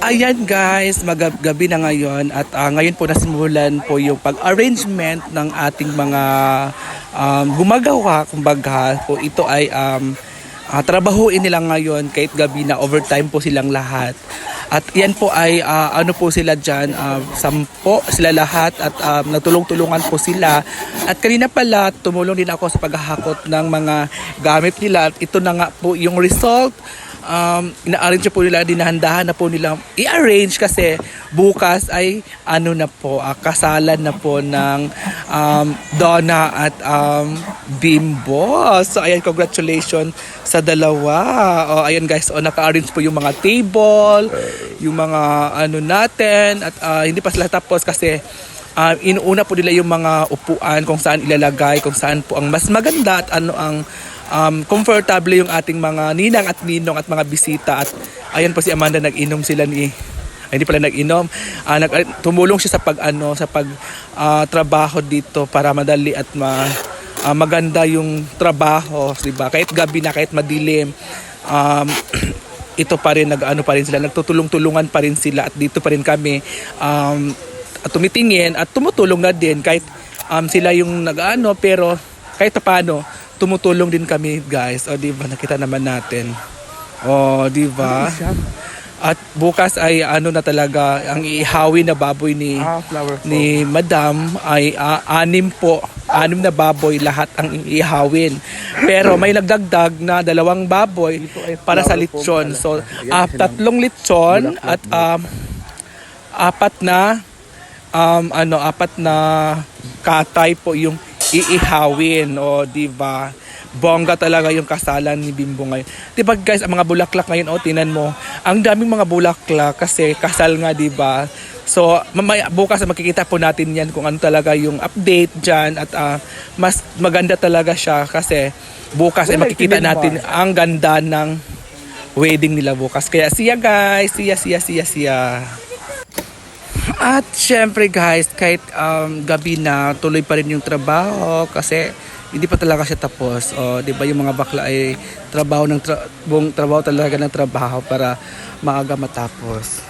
Ayan guys, magabi na ngayon at ah, ngayon po nasimulan po yung pag-arrangement ng ating mga um, gumagawa. Kumbaga po ito ay um, ah, trabahuin nila ngayon kahit gabi na overtime po silang lahat. At yan po ay ah, ano po sila dyan, ah, sampo sila lahat at um, nagtulong-tulungan po sila. At kanina pala tumulong din ako sa paghahakot ng mga gamit nila. At ito na nga po yung result um, ina-arrange po nila, dinahandahan na po nila i-arrange kasi bukas ay ano na po, ah, kasalan na po ng um, Donna at um, Bimbo. So ayan, congratulations sa dalawa. O, ayan guys, o, naka-arrange po yung mga table, yung mga ano natin at ah, hindi pa sila tapos kasi um, inuuna po nila yung mga upuan kung saan ilalagay, kung saan po ang mas maganda at ano ang um, comfortable yung ating mga ninang at ninong at mga bisita at ayan po si Amanda nag-inom sila ni ay, hindi pala nag-inom. Ah, nag, tumulong siya sa pag ano sa pag ah, trabaho dito para madali at ma, ah, maganda yung trabaho di ba? Kahit gabi na kahit madilim um, ito pa rin nag ano pa rin sila nagtutulong-tulungan pa rin sila at dito pa rin kami um, at tumitingin at tumutulong na din kahit um, sila yung nag-ano pero kahit paano tumutulong din kami guys. O di ba nakita naman natin. O di ba at bukas ay ano na talaga ang iihawi na baboy ni Ah, ni Madam ay ah, anim po. Anim na baboy lahat ang iihawin. Pero may nagdagdag na dalawang baboy para sa lechon. so sila. tatlong lechon at um, apat na um, ano apat na katay po yung iihawin o di ba bongga talaga yung kasalan ni Bimbo ngayon. 'Di ba guys, ang mga bulaklak ngayon oh, tinan mo. Ang daming mga bulaklak kasi kasal nga 'di ba? So, mamaya bukas makikita po natin 'yan kung ano talaga yung update diyan at ah, mas maganda talaga siya kasi bukas ay makikita natin ang ganda ng wedding nila bukas. Kaya siya guys, siya siya siya siya. At syempre guys, kahit um, gabi na, tuloy pa rin yung trabaho kasi hindi pa talaga siya tapos. O, 'di ba yung mga bakla ay trabaho ng tra- buong trabaho talaga ng trabaho para maaga matapos.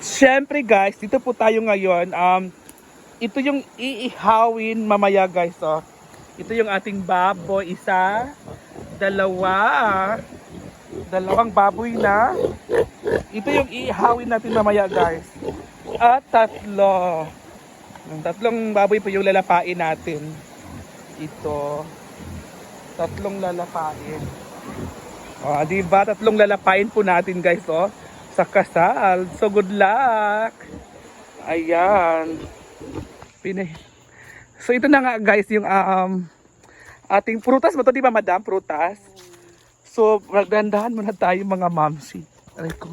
At syempre guys, dito po tayo ngayon. Um, ito yung iihawin mamaya guys. Oh. Ito yung ating baboy. Isa, dalawa, dalawang baboy na. Ito yung iihawin natin mamaya guys. At tatlo. Tatlong baboy po yung lalapain natin. Ito. Tatlong lalapain. O, di ba? Tatlong lalapain po natin guys, oh. Sa kasal. So, good luck. Ayan. Pinay. So, ito na nga guys, yung um, ating prutas ba to, di ba madam? Prutas. So, magdandahan muna tayo mga mamsi. Aray ko.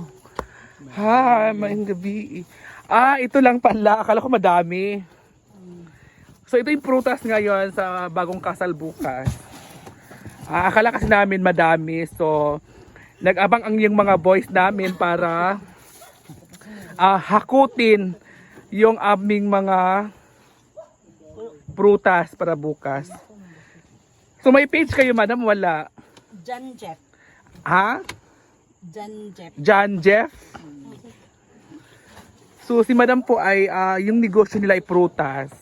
Hi, maing gabi. Ah, ito lang pala. Akala ko madami. So, ito yung prutas ngayon sa bagong kasal bukas. Ah, akala kasi namin madami. So, nag-abang ang yung mga boys namin para ah, hakutin yung aming mga prutas para bukas. So, may page kayo, madam? Wala. John Jeff. Ha? John Jeff. John Jeff? So, si madam po ay ah, yung negosyo nila ay prutas.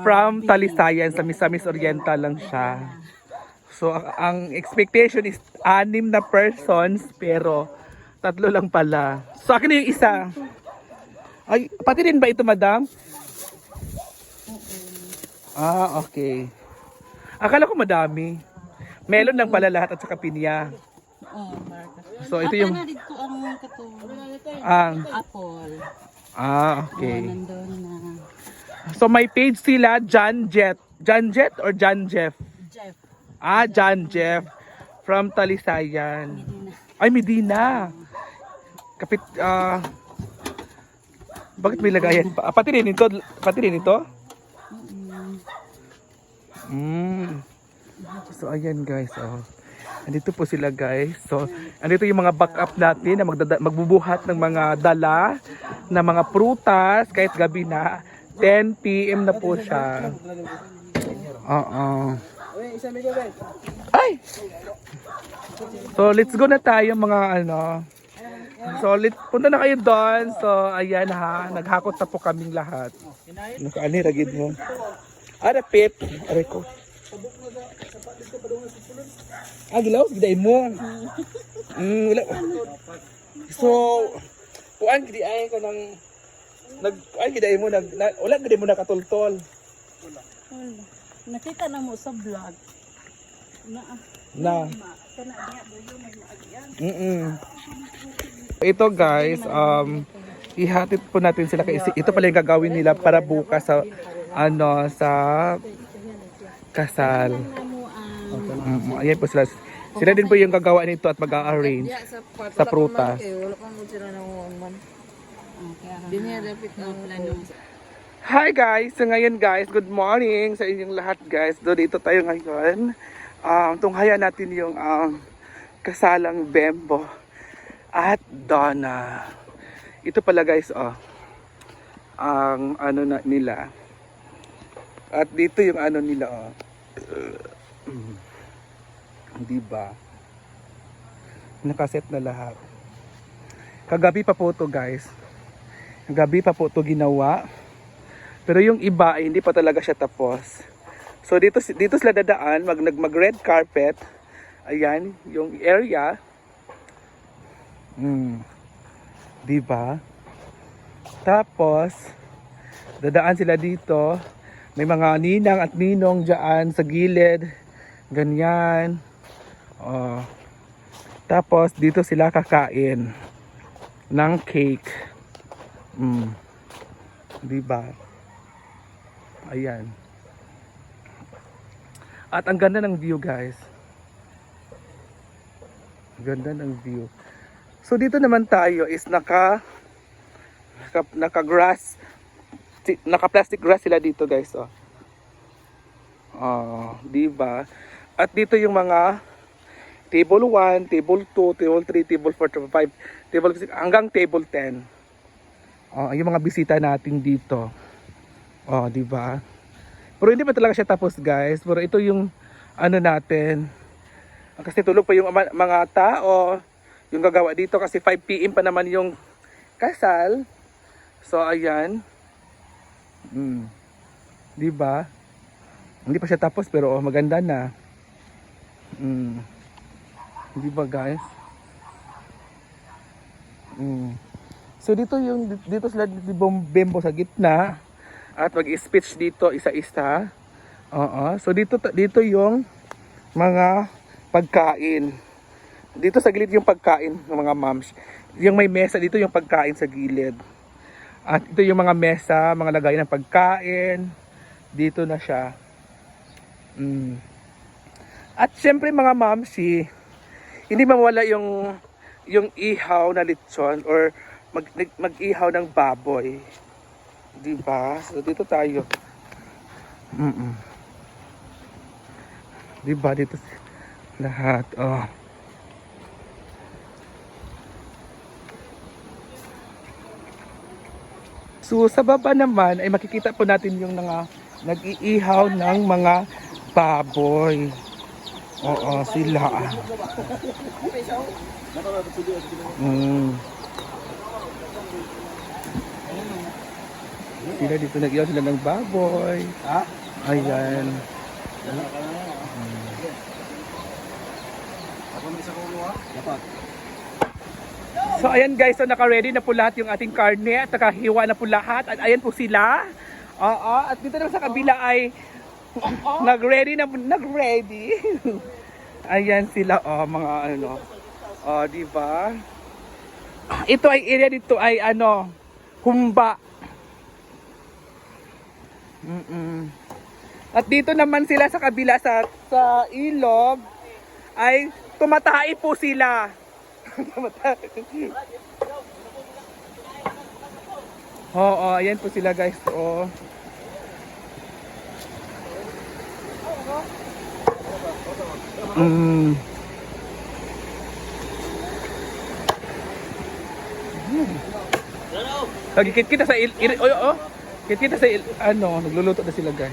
From Talisayan sa Misamis Oriental lang siya. So, ang, ang expectation is anim na persons, pero tatlo lang pala. So, akin na yung isa. Ay, pati rin ba ito, madam? Ah, okay. Akala ko madami. Melon lang pala lahat at saka pinya. So, ito yung... na dito ang kato. Ang, Apple. ah, okay. nandun na. So, may page sila, John Jet. John Jet or John Jeff? Ah, John Jeff. From Talisayan. Ay, Medina. Kapit, ah, Bakit may lagayan pa? Ah, pati rin ito? Pati rin ito? Mm. So ayan guys, oh. Andito po sila guys. So, andito yung mga backup natin na magdada- magbubuhat ng mga dala na mga prutas kahit gabi na. 10 p.m. na po siya. Oo. Ay! So, let's go na tayo mga ano. So, let, punta na kayo doon. So, ayan ha. Naghakot na po kaming lahat. Nakaani, ragid mo. Ah, repit. Aray ko. Ah, gilaw? Giday mo. Mm, wala. So, kuan gidi ay ka nang nag ay giday mo nag na, wala gidi mo nakatultol. Wala. Nakita na mo sa vlog. Na, Na. buyo na niya. Mm. Ito guys, um ihatid po natin sila kasi ito pala yung gagawin nila para bukas sa ano sa kasal. Na ang Mm, ayan po sila. Sila din po yung gagawa nito at mag-arrange sa prutas. Dapat ang plano. Hi guys! So ngayon guys, good morning sa inyong lahat guys. Do dito tayo ngayon. Um, tunghaya natin yung um, kasalang Bembo at Donna. Ito pala guys, oh. Ang ano na nila. At dito yung ano nila, oh. Di ba? Nakaset na lahat. Kagabi pa po to guys. Kagabi pa po to ginawa. Pero yung iba ay hindi pa talaga siya tapos. So dito dito sila dadaan, mag nag mag red carpet. Ayan, yung area. Mm. 'Di ba? Tapos dadaan sila dito. May mga ninang at ninong diyan sa gilid. Ganyan. Oh. Tapos dito sila kakain ng cake. Mm. 'Di ba? Ayan. At ang ganda ng view, guys. Ganda ng view. So dito naman tayo is naka naka, naka grass naka plastic grass sila dito, guys, oh. Oh, 'di ba? At dito yung mga table 1, table 2, table 3, table 4, table 5, table 6 hanggang table 10. Oh, yung mga bisita natin dito. Oh, di ba? Pero hindi pa talaga siya tapos, guys. Pero ito yung ano natin. Kasi tulog pa yung mga tao yung gagawa dito kasi 5 PM pa naman yung kasal. So ayan. Mm. 'Di ba? Hindi pa siya tapos pero oh, maganda na. Mm. 'Di ba, guys? Mm. So dito yung dito sila di bembo sa gitna at mag-speech dito isa-isa. Oo. So dito dito yung mga pagkain. Dito sa gilid yung pagkain ng mga moms. Yung may mesa dito yung pagkain sa gilid. At ito yung mga mesa, mga lagayan ng pagkain. Dito na siya. Mm. At syempre mga mamsi, hindi mawala yung yung ihaw na lechon or mag, mag-ihaw ng baboy. Di ba? So dito tayo. Mm. Di ba dito lahat oh. So sa baba naman ay makikita po natin yung mga nag-iihaw ng mga baboy. Oo, sila. Mm. Sila dito nag-ihaw sila ng baboy. Ayan. So ayan guys, so naka-ready na po lahat yung ating karne at nakahiwa na po lahat. At ayan po sila. Oo, at dito naman sa kabila ay nag-ready na nag-ready. ayan sila oh, mga ano. Oh, di ba? Ito ay area dito ay ano, humba. Mm-mm. At dito naman sila sa kabila sa sa ilog ay tumatahi po sila. Oo, ayan po sila guys. Oo. Mm. Lagi kit kita sa il, il oh, oh. Kit kita sa ano, nagluluto na sila guys.